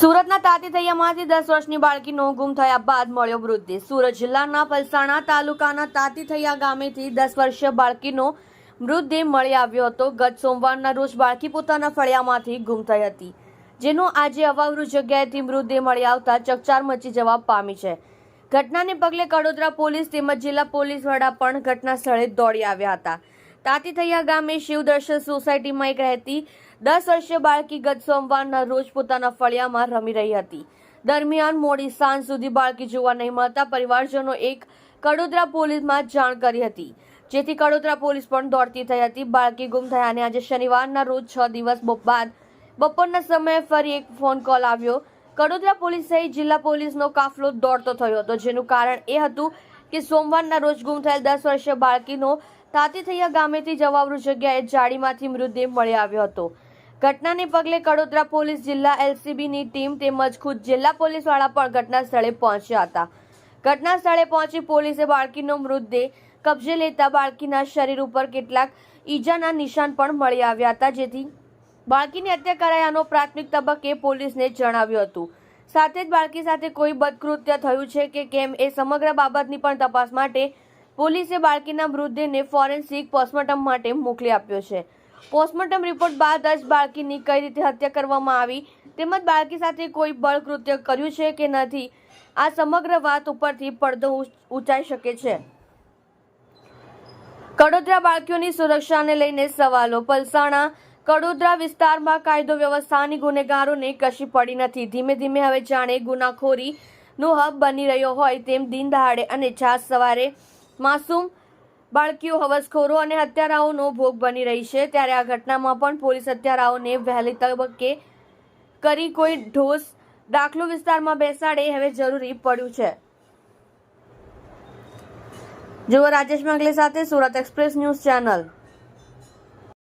સુરતના તાતીથૈયામાંથી દસ વર્ષની બાળકીનો ગુમ થયા બાદ મળ્યો મૃતદેહ સુરત જિલ્લાના પલસાણા તાલુકાના તાતીથૈયા ગામેથી દસ વર્ષીય બાળકીનો મૃતદેહ મળી આવ્યો હતો. ગત સોમવારના રોજ બાળકી પોતાના ફળિયામાંથી ગુમ થઈ હતી, જેનો આજે અવાવરૂ જગ્યાએથી મૃતદેહ મળી આવતા ચકચાર મચી જવા પામી છે. ઘટનાને પગલે કડોદરા પોલીસ તેમજ જિલ્લા પોલીસ વડા પણ ઘટના સ્થળે દોડી આવ્યા હતા. તાતીથૈયા ગામે શિવદર્શન સોસાયટીમાં એક રહેતી દસ વર્ષીય બાળકી ગત સોમવારના રોજ પોતાના ફળિયામાં રમી રહી હતી. દરમિયાન મોડી સાંજ સુધી બાળકી જોવા નહીં મળતા પરિવારજનો એક કડોદરા પોલીસમાં જાણ કરી હતી. જેથી કડોદરા પોલીસ પણ દોડતી થઈ હતી. બાળકી ગુમ થયા અને આજે શનિવારના રોજ છ દિવસ બાદ બપોરના સમયે ફરી એક ફોન કોલ આવ્યો. કડોદરા પોલીસ સહિત જિલ્લા પોલીસનો કાફલો દોડતો થયો હતો, જેનું કારણ એ હતું કે સોમવારના રોજ ગુમ થયેલ દસ વર્ષીય બાળકીનો તાતીથૈયા ગામેથી જવાવરૂ જગ્યાએ જાળીમાંથી મૃતદેહ મળી આવ્યો હતો. ઘટનાને પગલે કડોદરા પોલીસ જિલ્લા એલસીબીની ટીમ તેમજ ખુદ જિલ્લા પોલીસવાળા પણ ઘટના સ્થળે પહોંચ્યા હતા. ઘટના સ્થળે પહોંચી પોલીસે બાળકીનો મૃતદેહ કબજે લેતા બાળકીના શરીર ઉપર કેટલાક ઈજાના નિશાન પણ મળી આવ્યા હતા, જેથી બાળકીની હત્યા કરાયાનો પ્રાથમિક તબક્કે પોલીસને જણાવ્યું હતું. સાથે જ બાળકી સાથે કોઈ બદકૃત્ય થયું છે કે કેમ એ સમગ્ર બાબતની પણ તપાસ માટે પોલીસે બાળકીના મૃતદેહને ફોરેન્સિક પોસ્ટમોર્ટમ માટે મોકલી આપ્યો છે. પોસ્ટમોર્ટમ રિપોર્ટ બાદ જ બાળકીની કઈ રીતે હત્યા કરવામાં આવી તેમજ બાળકી સાથે કોઈ બળકૃત્ય કર્યું છે કે નથી, આ સમગ્ર વાત ઉપરથી પડદો ઊંચાઈ શકે છે. કડોદરા બાળકીઓની સુરક્ષાને લઈને સવાલો પલસાણા. કડોદરા વિસ્તારમાં કાયદો વ્યવસ્થાની ગુનેગારોને કશી પડી નથી. ધીમે ધીમે હવે જાણે ગુનાખોરી નો હબ બની રહ્યો હોય તેમ દિન દહાડે અને છાસ સવારે માસૂમ બાળકીઓ હવસખોરો અને હત્યારાઓનો ભોગ બની રહી છે. ત્યારે આ ઘટનામાં પણ પોલીસ હત્યારાઓને વહેલી તબક્કે કરી કોઈ ઢોસ દાખલો વિસ્તારમાં બેસાડે હવે જરૂરી પડ્યું છે. જુઓ રાજેશ મંગલે સાથે સુરત એક્સપ્રેસ ન્યૂઝ ચેનલ.